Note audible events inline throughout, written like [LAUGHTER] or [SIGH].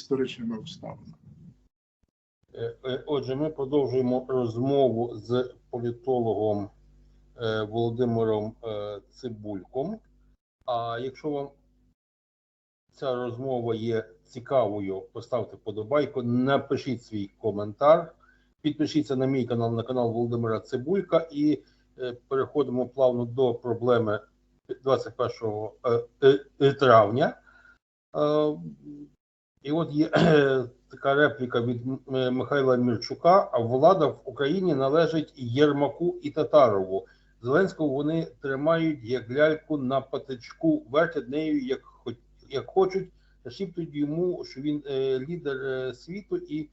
історичними обставинами. Е, е, Отже, ми продовжуємо розмову з політологом е, Володимиром Цибульком. А якщо вам ця розмова є цікавою, поставте подобайку, напишіть свій коментар, підпишіться на мій канал, на канал Володимира Цибулька і переходимо плавно до проблеми 21 е, е, е, травня. Е, І от є [CLEARS THROAT] така репліка від Михайла Мірчука: а влада в Україні належить Єрмаку і Татарову. Зеленського вони тримають як ляльку на патичку, вертять нею як, хоч- як хочуть, нашіптують йому, що він е, лідер е, світу, і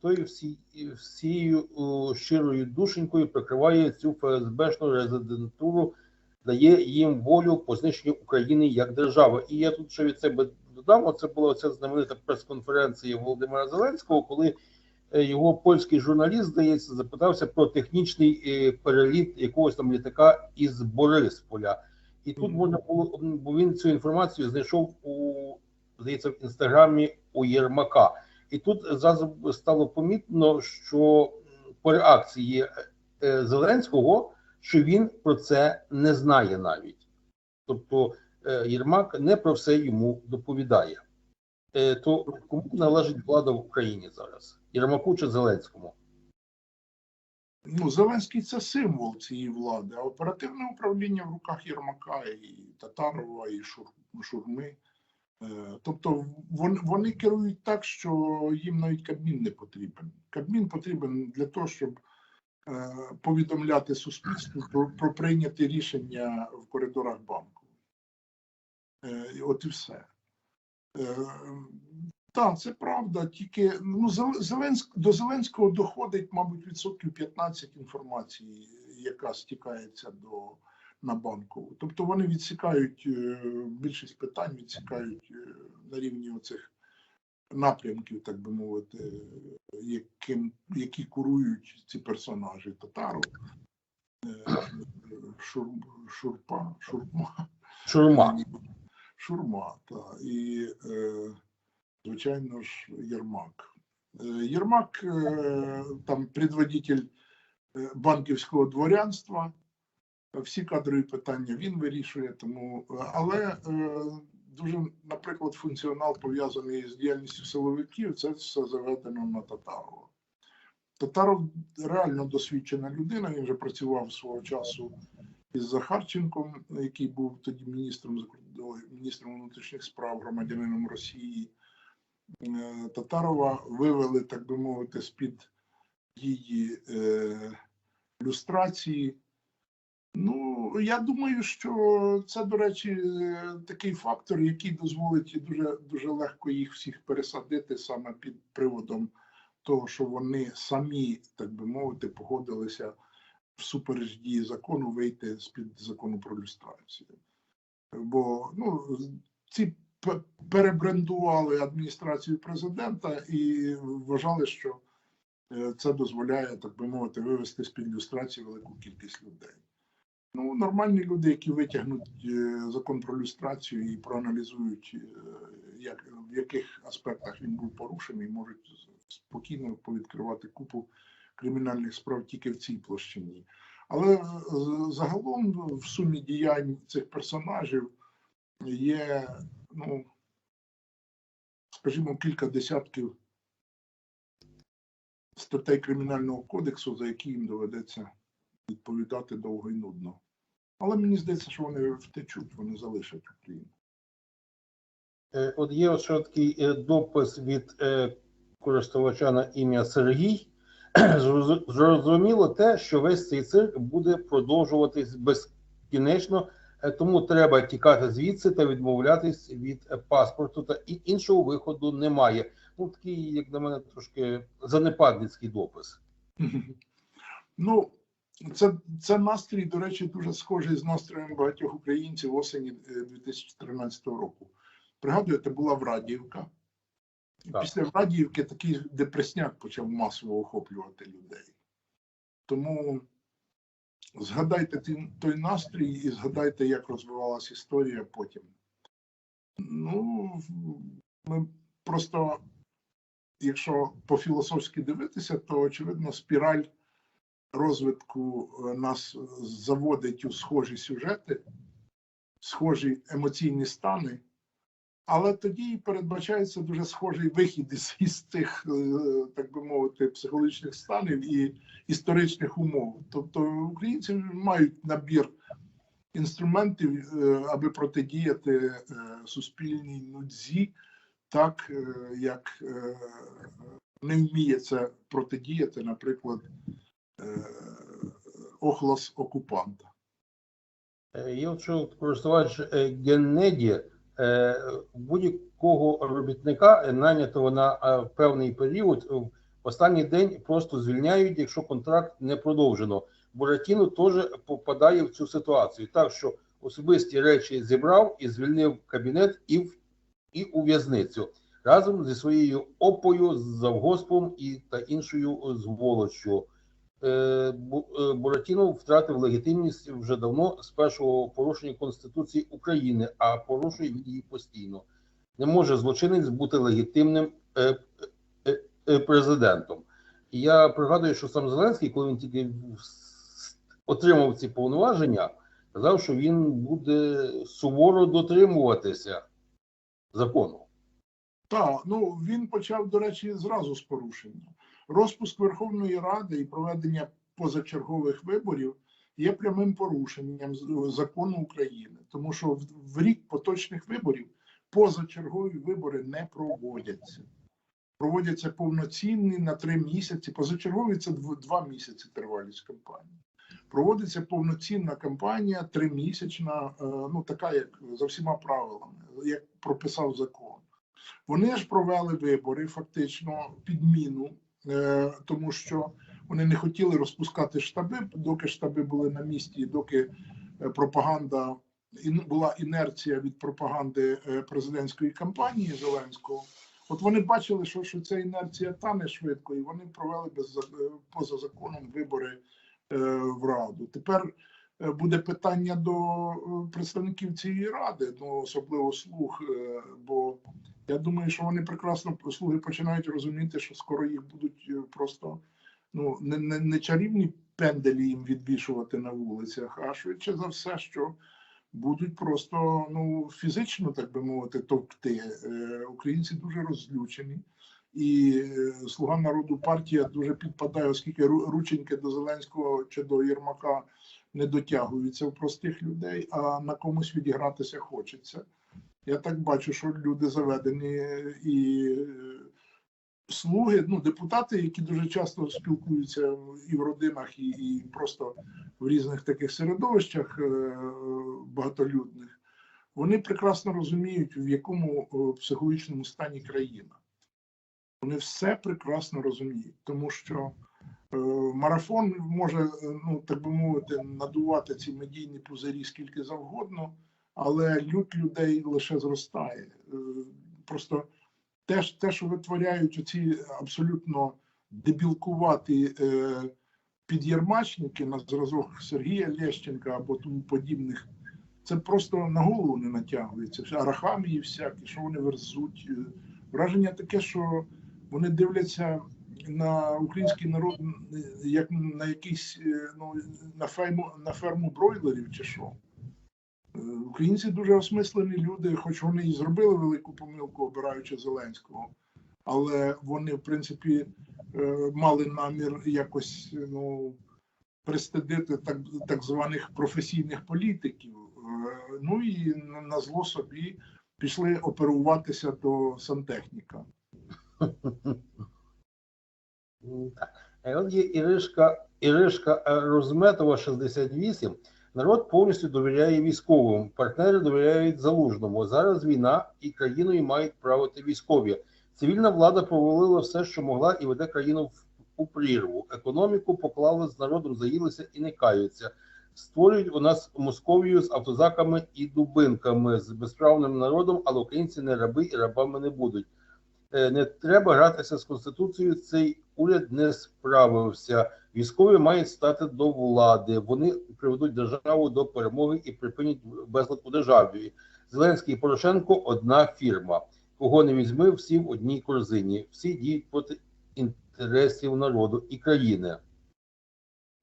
той всі, всією щирою душенькою прикриває цю ФСБшну резидентуру, дає їм волю по знищенню України як держави. І я тут ще від себе додам: оце була ця знаменита прес-конференція Володимира Зеленського, коли е, його польський журналіст, здається, запитався про технічний е, переліт якогось там літака із Борисполя. І тут можна було, бо він цю інформацію знайшов у здається в інстаграмі у Єрмака. І тут зразу стало помітно, що по реакції е, Зеленського, що він про це не знає навіть. Тобто Єрмак не про все йому доповідає. Е, То кому належить влада в Україні зараз? Єрмаку чи Зеленському? Ну, Зеленський це символ цієї влади, а оперативне управління в руках Єрмака і Татарова, і Шур, Шурми. Е, Тобто вони, керують так, що їм навіть Кабмін не потрібен. Кабмін потрібен для того, щоб е, повідомляти суспільству про, про прийняті рішення в коридорах банку. Е, і От і все. Е, Так, це правда. Тільки ну Зеленськ до Зеленського доходить, мабуть, відсотків 15 інформації, яка стікається до на банкову. Тобто вони відсікають е, більшість питань, відсікають на рівні оцих напрямків, так би мовити, яким які курують ці персонажі Татару, Шур, Шурпа, Шурма. Шурма. Шурма, та і, е, звичайно ж, Єрмак. Е, Єрмак е, там предводитель банківського дворянства. Всі кадрові питання він вирішує, тому але дуже, наприклад, функціонал пов'язаний з діяльністю силовиків, це все заведено на Татарова. Татаров реально досвідчена людина. Він вже працював свого часу із Захарченком, який був тоді міністром міністром внутрішніх справ, громадянином Росії. Е, Татарова вивели, так би мовити, з-під дії е, люстрації. Ну, я думаю, що це, до речі, е, такий фактор, який дозволить дуже, дуже легко їх всіх пересадити саме під приводом того, що вони самі, так би мовити, погодилися всупереч дії закону вийти з-під закону про люстрацію. Бо ну, ці перебрендували адміністрацію президента і вважали, що е, це дозволяє, так би мовити, вивести з-під люстрації велику кількість людей. Ну, нормальні люди, які витягнуть е, закон про люстрацію і проаналізують, е, як, в яких аспектах він був порушений, можуть спокійно повідкривати купу кримінальних справ тільки в цій площині. Але загалом в сумі діянь цих персонажів є, ну, скажімо, кілька десятків статей Кримінального кодексу, за які їм доведеться відповідати довго і нудно. Але мені здається, що вони втечуть, вони залишать Україну. Е, От є от такий е, допис від е, користувача на ім'я Сергій. [CLEARS THROAT] Зрозу- Зрозуміло те, що весь цей цирк буде продовжуватись безкінечно, е, тому треба тікати звідси та відмовлятись від е, паспорту. Та іншого виходу немає. Ну такий, як на мене, трошки занепадницький допис. [LAUGHS] Ну, це, це настрій, до речі, дуже схожий з настроєм багатьох українців осені е, 2013 року. Пригадуєте, була Врадіївка. І Так. після Врадіївки такий депресняк почав масово охоплювати людей. Тому згадайте той настрій і згадайте, як розвивалася історія потім. Ну, ми просто якщо по-філософськи дивитися, то очевидно спіраль розвитку е, нас заводить у схожі сюжети, схожі емоційні стани. Але тоді передбачається дуже схожий вихід із, із цих, е, так би мовити, психологічних станів і історичних умов. Тобто українці мають набір інструментів, е, аби протидіяти е, суспільній нудзі, так як не вміє це протидіяти, наприклад, охлос окупанта. Я що користувач Геннеді, будь-якого робітника, е, найнятого на е, певний період, е, в останній день просто звільняють, якщо контракт не продовжено. Буратіно теж попадає в цю ситуацію. Так що особисті речі зібрав і звільнив кабінет і в і у в'язницю разом зі своєю опою, завгоспом і та іншою зволоччю. Е, е, Буратіно втратив легітимність вже давно з першого порушення Конституції України, а порушує її постійно. Не може злочинець бути легітимним е, президентом. Я пригадую, що сам Зеленський, коли він тільки отримав ці повноваження, казав, що він буде суворо дотримуватися закону. Так, ну він почав, до речі, зразу з порушення. Розпуск Верховної Ради і проведення позачергових виборів є прямим порушенням закону України, тому що в, рік поточних виборів позачергові вибори не проводяться. Проводяться повноцінні на три місяці. Позачергові це два місяці тривалість кампанії. Проводиться повноцінна кампанія, тримісячна, е, ну така, як за всіма правилами, як прописав закон. Вони ж провели вибори, фактично підміну, тому що вони не хотіли розпускати штаби, доки штаби були на місці, доки е, пропаганда була інерція від пропаганди е, президентської кампанії Зеленського. От вони бачили, що, що ця інерція тане швидко, і вони провели без за- е, поза законом вибори е, в раду. Тепер е, буде питання до е, представників цієї ради, ну особливо слуг, е, бо я думаю, що вони прекрасно слуги починають розуміти, що скоро їх будуть е, просто ну не, не, не чарівні пенделі їм відвішувати на вулицях, а швидше за все, що будуть просто ну фізично, так би мовити, товкти. Е, Українці дуже розлючені. І е, Слуга народу партія дуже підпадає, оскільки рученьки до Зеленського чи до Єрмака не дотягуються в простих людей, а на комусь відігратися хочеться. Я так бачу, що люди заведені і е, слуги, ну, депутати, які дуже часто спілкуються і в родинах, і, і просто в різних таких середовищах е, багатолюдних, вони прекрасно розуміють, в якому е, психологічному стані країна. Вони все прекрасно розуміють, тому що марафон може, ну так би мовити, надувати ці медійні пузирі скільки завгодно, але люд людей лише зростає. Е, Просто те, те, що витворяють оці абсолютно дебілкуваті е, підєрмачники на зразок Сергія Лещенка або тому подібних, це просто на голову не натягується. Арахамії всякі, що вони верзуть. Е, Враження таке, що вони дивляться на український народ як на якийсь е, ну, на ферму, на ферму бройлерів чи що. Українці дуже осмислені люди, хоч вони і зробили велику помилку, обираючи Зеленського, але вони, в принципі, е, мали намір якось ну, пристидити так, так званих професійних політиків. Е, Ну і на, зло собі пішли оперуватися до сантехніка. [LAUGHS] Е, От є Іришка, Іришка Розметова, 68. Народ повністю довіряє військовим, партнери довіряють залужному. Зараз війна і країною мають правити військові. Цивільна влада провалила все, що могла, і веде країну в- у прірву. Економіку поклали з народом, заїлися і не каються. Створюють у нас Московію з автозаками і дубинками, з безправним народом, але українці не раби і рабами не будуть. Е, Не треба гратися з конституцією. Цей уряд не справився. Військові мають стати до влади. Вони приведуть державу до перемоги і припинять безлад у державі. Зеленський і Порошенко одна фірма. кого не візьми, всі в одній корзині, всі діють проти інтересів народу і країни.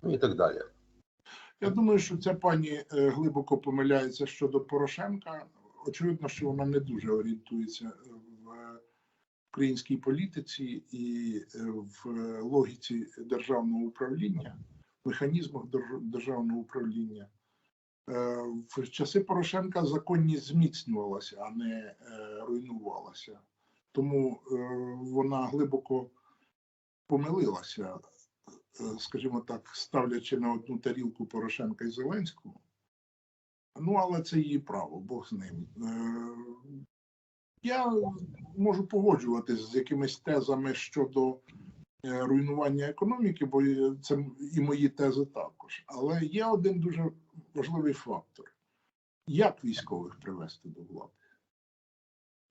Ну і так далі. Я думаю, що ця пані е, глибоко помиляється щодо Порошенка. Очевидно, що вона не дуже орієнтується в українській політиці і е, в логіці державного управління, механізмах державного управління. Е, В часи Порошенка законність зміцнювалася, а не е, руйнувалася. Тому е, вона глибоко помилилася е, скажімо так, ставлячи на одну тарілку Порошенка і Зеленського. Ну, але це її право, Бог з ним. Я можу погоджуватися з якимись тезами щодо е, руйнування економіки, бо це і мої тези також. Але є один дуже важливий фактор: як військових привести до влади?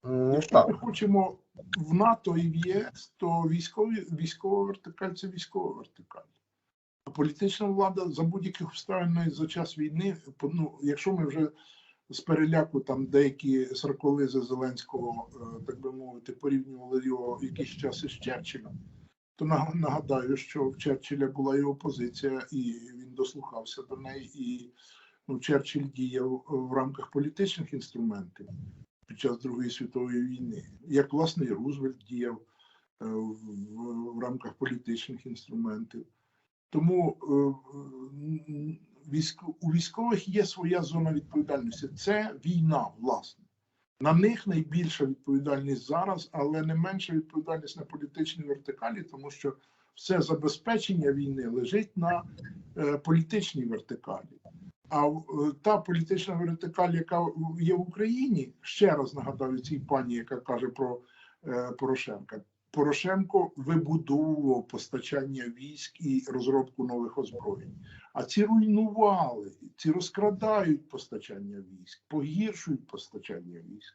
Ну, Якщо ми хочемо в НАТО і в ЄС, то військові, військова вертикаль це військова вертикаль. А політична влада за будь-яких обставин за час війни, ну, якщо ми вже з переляку там деякі сарколизи Зеленського, е, так би мовити, порівнювали його якийсь час із Черчиллем, то нагадаю, що в Черчилля була його позиція, і він дослухався до неї, і ну, Черчилль діяв в рамках політичних інструментів під час Другої світової війни, як власне Рузвельт діяв е, в, рамках політичних інструментів. Тому е, у військових є своя зона відповідальності. Це війна, власне. На них найбільша відповідальність зараз, але не менша відповідальність на політичній вертикалі, тому що все забезпечення війни лежить на е, політичній вертикалі. А е, та політична вертикаль, яка є в Україні, ще раз нагадаю цій пані, яка каже про е, Порошенка. Порошенко вибудовував постачання військ і розробку нових озброєнь. А ці руйнували, ці розкрадають постачання військ, погіршують постачання військ.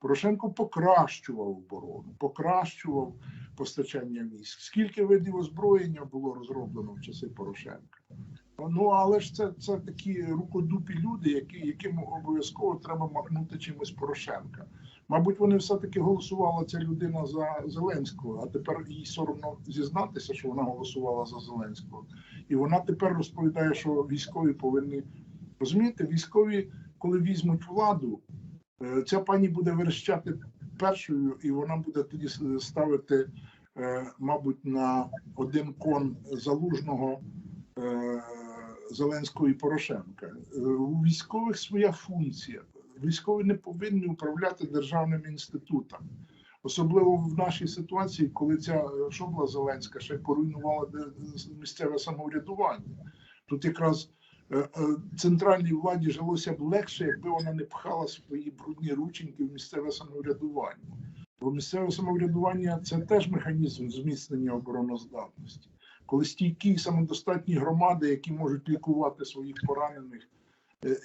Порошенко покращував оборону, покращував постачання військ. Скільки видів озброєння було розроблено в часи Порошенка? Ну але ж це, це такі рукодупі люди, які, яким обов'язково треба махнути чимось Порошенка. Мабуть, вони все-таки голосувала ця людина за Зеленського, а тепер їй соромно зізнатися, що вона голосувала за Зеленського. І вона тепер розповідає, що військові повинні розумієте, військові, коли візьмуть владу, е, ця пані буде верещати першою, і вона буде тоді ставити, е, мабуть, на один кон залужного. е, Зеленського і Порошенка. У військових своя функція. Військові не повинні управляти державними інститутами. Особливо в нашій ситуації, коли ця шобла Зеленська ще поруйнувала місцеве самоврядування. Тут якраз е, е, центральній владі жилося б легше, якби вона не пхала свої брудні рученьки в місцеве самоврядування. Бо місцеве самоврядування це теж механізм зміцнення обороноздатності коли стійкі і самодостатні громади, які можуть лікувати своїх поранених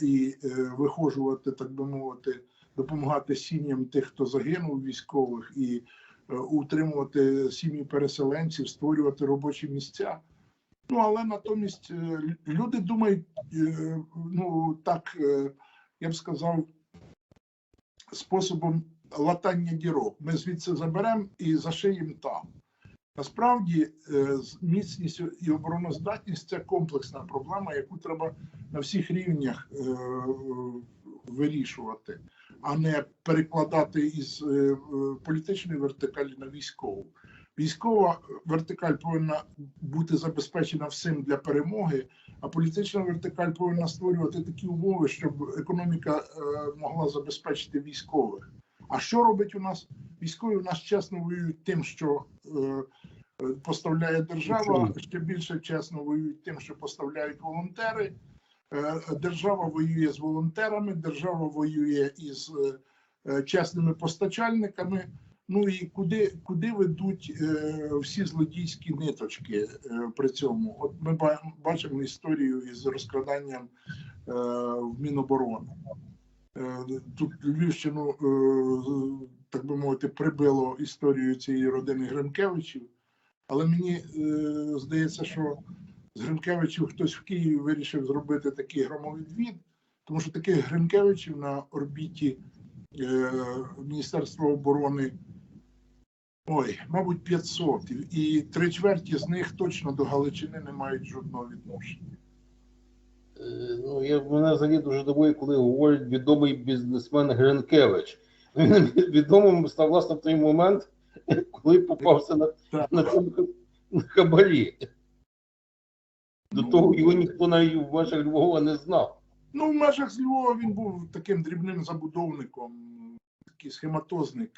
і е, вихожувати, так би мовити, допомагати сім'ям тих, хто загинув військових, і е, утримувати сім'ї переселенців, створювати робочі місця. Ну але натомість е, люди думають, е, ну так е, я б сказав, способом латання дірок. Ми звідси заберемо і зашиємо там. Насправді е, міцність і обороноздатність це комплексна проблема, яку треба на всіх рівнях е, вирішувати, а не перекладати із е, е, політичної вертикалі на військову. Військова вертикаль повинна бути забезпечена всім для перемоги, а політична вертикаль повинна створювати такі умови, щоб економіка е, могла забезпечити військових. А що робить у нас? Військові у нас чесно воюють тим, що поставляє держава, ще більше чесно воюють тим, що поставляють волонтери. Е, Держава воює з волонтерами, держава воює із е, е, чесними постачальниками. Ну і куди, куди ведуть всі злодійські ниточки при цьому? От ми бачимо історію із розкраданням в Міноборони. Тут Львівщину, так би мовити, прибило історію цієї родини Гринкевичів, але мені здається, що з Гринкевичів хтось в Києві вирішив зробити такий громовідвід, тому що таких Гринкевичів на орбіті е, Міністерства оборони. Ой, мабуть, 500. І три чверті з них точно до Галичини не мають жодного відношення. Е, Ну, я, мене взагалі дуже дивує, коли говорить відомий бізнесмен Гринкевич. Він відомим став власне в той момент, коли попався на, на на хабарі. До того його ніхто навіть в межах Львова не знав. Ну, в межах з Львова він був таким дрібним забудовником, такий схематозник.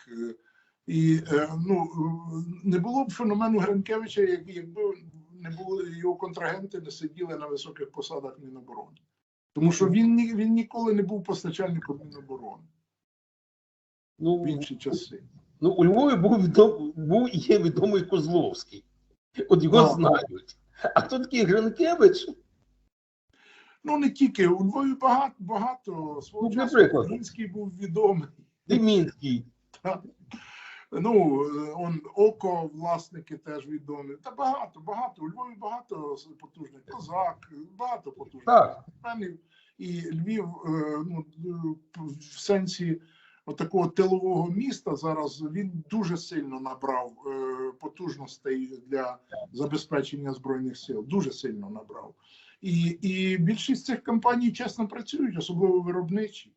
І е, ну, не було б феномену Гринкевича, якби не були його контрагенти, не сиділи на високих посадах Міноборони. Тому що він, він ніколи не був постачальником Міноборони Ну, в інші часи. ну у Львові був був і є відомий Козловський. От його Так. знають. А тут такий Гринкевич, Ну не тільки у Львові багато багато свого Ну, часу. Український був відомий. Демінський. Ну, е, он око, власники теж відомі. Та багато, багато. У Львові багато потужних козак, багато потужних Так. І Львів, е, ну, е, в сенсі такого тилового міста зараз він дуже сильно набрав е, потужностей для забезпечення збройних сил. Дуже сильно набрав. І, і більшість цих компаній чесно працюють, особливо виробничі.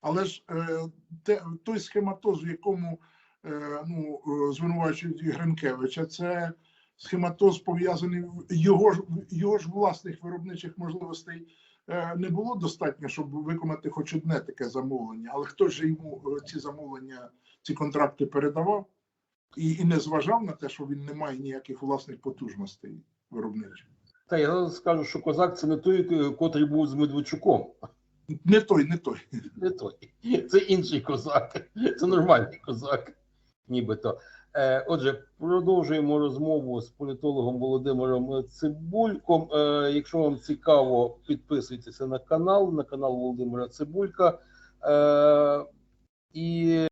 Але ж е, те, той схематоз, в якому е, ну, звинувачують Гринкевича, це схематоз пов'язаний його ж його ж власних виробничих можливостей не було достатньо, щоб виконати хоч одне таке замовлення. Але хто ж йому е, ці замовлення, ці контракти передавав і, і не зважав на те, що він не має ніяких власних потужностей виробничих. Та я скажу, що козак це не той, котрий був з Медведчуком. Не той, не той. Не той. Це інший козак. Це нормальний козак, нібито. Е, Отже, продовжуємо розмову з політологом Володимиром Цибульком. Е, Якщо вам цікаво, підписуйтеся на канал, на канал Володимира Цибулька. Е, І